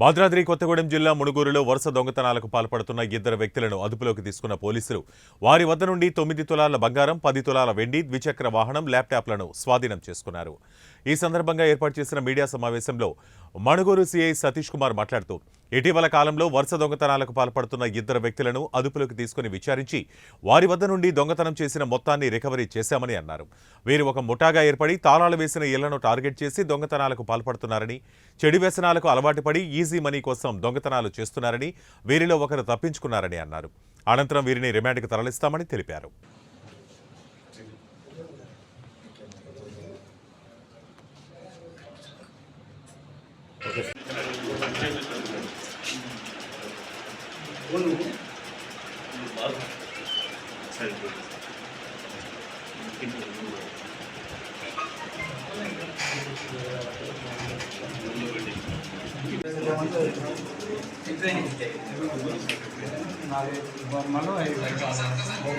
భద్రాద్రి కొత్తగూడెం జిల్లా మునుగోరులో వరుస దొంగతనాలకు పాల్పడుతున్న ఇద్దరు వ్యక్తులను అదుపులోకి తీసుకున్న పోలీసులు. వారి వద్ద నుండి తొమ్మిది తులాల బంగారం పది తులాల వెండి ద్విచక్ర వాహనం ల్యాప్టాప్లను స్వాధీనం చేసుకున్నారు. ఈ సందర్భంగా ఏర్పాటు చేసిన మీడియా సమావేశంలో మణుగూరు సీఐ సతీష్ కుమార్ మాట్లాడుతూ ఇటీవల కాలంలో వరుస దొంగతనాలకు పాల్పడుతున్న ఇద్దరు వ్యక్తులను అదుపులోకి తీసుకుని విచారించి వారి వద్ద నుండి దొంగతనం చేసిన మొత్తాన్ని రికవరీ చేశామని అన్నారు. వీరు ఒక ముఠాగా ఏర్పడి తాళాలు వేసిన ఇళ్ళను టార్గెట్ చేసి దొంగతనాలకు పాల్పడుతున్నారని చెడు వ్యసనాలకు అలవాటు పడి ఈజీ మనీ కోసం దొంగతనాలు చేస్తున్నారని వీరిలో ఒకరు తప్పించుకున్నారని అన్నారు. అనంతరం వీరిని రిమాండ్కి తరలిస్తామని తెలిపారు.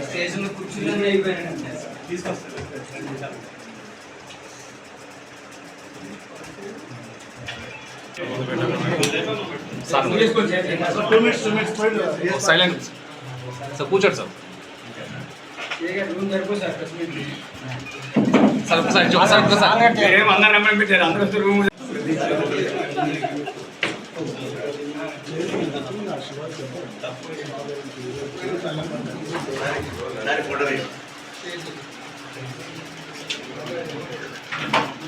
స్టేషన్లో కూర్చుని అయిపోయాను. సార్ కూర్చోండి సార్ రూమ్ సరిపోదు సార్ కశ్మీర్కి. సార్ ఒకసారి ఒకసారి ఒకసారి మీరేం అందరు నెంబర్ పెట్టారు అందరూ వస్తే రూమ్ చేసినప్పుడు ఎందుకు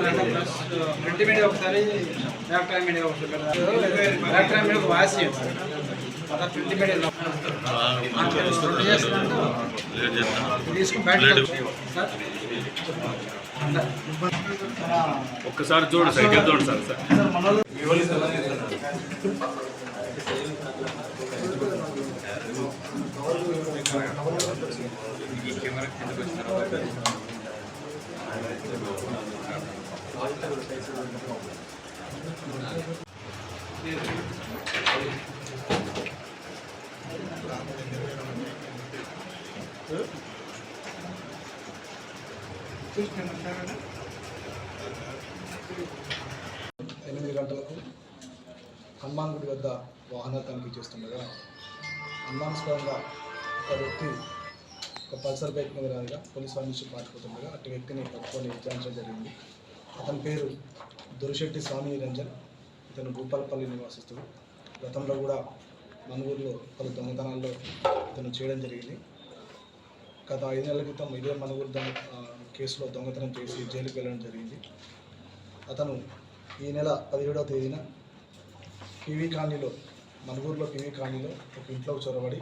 ప్రింట్ మీడియా ఒకసారి ఎలక్ట్రానిక్ మీడియా ఒకసారి ఎలక్ట్రానిక్ మీడియా ఒక వాయిస్ చేయండి సార్ అలా ప్రింట్ మీడియా రెండు చేస్తున్నట్టు లేట్ చేస్తాను తీసుకుని బయట సార్ ఒక్కసారి చూడు సైకిల్ చూడు సార్ సార్. ఎనిమిది గంటలకు హనుమాన్ గుడి వద్ద వాహనాలు తనిఖీ చేస్తుండగా అనుమానాస్పదంగా ఒక వ్యక్తి ఒక పల్సర్ బైక్ మీద రాగా పోలీస్ వారి నుంచి పాటుపోతుండగా అటు వ్యక్తిని పట్టుకొని విచారించడం జరిగింది. అతని పేరు దురిశెట్టి స్వామి రంజన్. ఇతను భూపాలపల్లి నివాసిస్తుడు. గతంలో కూడా మనుగూరులో పలు దొంగతనాల్లో ఇతను చేయడం జరిగింది. గత ఐదు నెలల క్రితం ఇదే మనుగూరు దొంగ కేసులో దొంగతనం చేసి జైలుకి వెళ్ళడం జరిగింది. అతను ఈ నెల పదిహేడవ తేదీన పీవీ కాలనీలో మనుగూరులో పీవీ కాలనీలో ఒక ఇంట్లో చొరబడి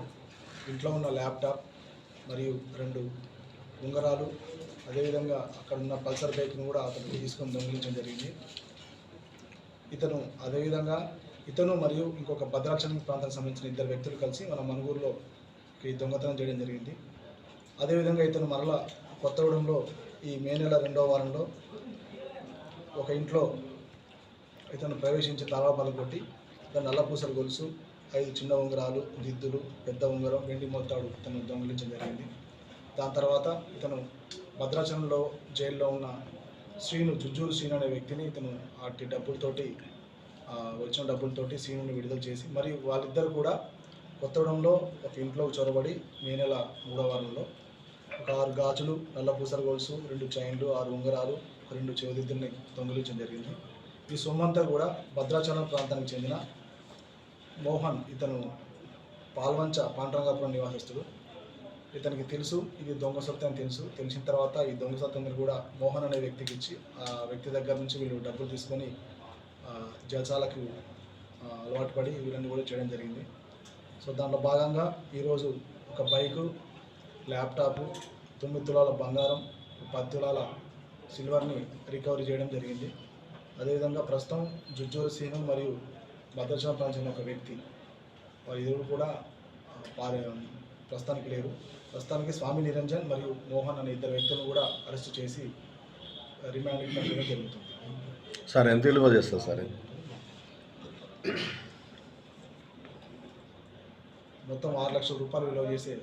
ఇంట్లో ఉన్న ల్యాప్టాప్ మరియు రెండు ఉంగరాలు అదేవిధంగా అక్కడ ఉన్న పల్సర్ బైక్ను కూడా అతను తీసుకొని దొంగిలించడం జరిగింది. ఇతను అదేవిధంగా ఇతను మరియు ఇంకొక భద్రాచలం ప్రాంతానికి సంబంధించిన ఇద్దరు వ్యక్తులు కలిసి మన మనుగూరులో ఈ దొంగతనం చేయడం జరిగింది. అదేవిధంగా ఇతను మరలా కొత్తగూడెంలో ఈ మే నెల రెండవ వారంలో ఒక ఇంట్లో ఇతను ప్రవేశించి తాళాపాలు కొట్టి దాని నల్లపూసల గొలుసు ఐదు చిన్న ఉంగరాలు దిద్దులు పెద్ద ఉంగరం వెండి మొత్తాడు ఇతను దొంగిలించడం జరిగింది. దాని తర్వాత ఇతను భద్రాచలంలో జైల్లో ఉన్న శ్రీను జుజ్జూరు శ్రీను అనే వ్యక్తిని ఇతను వాటి డబ్బులతోటి వచ్చిన డబ్బులతోటి శ్రీనుని విడుదల చేసి మరియు వాళ్ళిద్దరు కూడా కొత్తగూడెంలో ఒక ఇంట్లో చొరబడి మే నెల మూడో వారంలో ఒక ఆరు గాజులు నల్ల పూసల గొలుసు రెండు చైన్లు ఆరు ఉంగరాలు ఒక రెండు చెవిదిద్దుల్ని దొంగిలించడం జరిగింది. ఈ సొమ్మంతా కూడా భద్రాచలం ప్రాంతానికి చెందిన మోహన్ ఇతను పాల్వంచ పాండ్రంగాపురం నివాసస్తుడు. ఇతనికి తెలుసు ఇది దొంగ సొత్తు అని తెలుసు. తెలిసిన తర్వాత ఈ దొంగ సొత్తుని కూడా మోహన్ అనే వ్యక్తికి ఇచ్చి ఆ వ్యక్తి దగ్గర నుంచి వీళ్ళు డబ్బులు తీసుకొని జలసాలకు అలవాటు పడి వీళ్ళని కూడా చేయడం జరిగింది. సో దాంట్లో భాగంగా ఈరోజు ఒక బైకు ల్యాప్టాప్ తొమ్మిది తులాల బంగారం పది తులాల సిల్వర్ని రికవరీ చేయడం జరిగింది. అదేవిధంగా ప్రస్తుతం జుజ్జూరు సింహం మరియు భద్రాచలం ప్రాంతం ఒక వ్యక్తి వారి ఇరువురు కూడా ఆ, పారే ప్రస్తుతానికి లేరు. ప్రస్తుతానికి స్వామి నిరంజన్ మరియు మోహన్ అనే ఇద్దరు వ్యక్తులను కూడా అరెస్ట్ చేసి రిమాండ్కి పంపడం జరుగుతుంది. సార్ ఎంత విలువ చేస్తారు సార్? మొత్తం ఆరు లక్షల రూపాయలు విలువ చేసే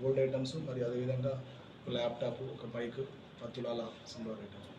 గోల్డ్ ఐటమ్స్ మరియు అదేవిధంగా ఒక ల్యాప్టాప్ ఒక బైక్ పది తులాల సిల్వర్ ఐటమ్స్.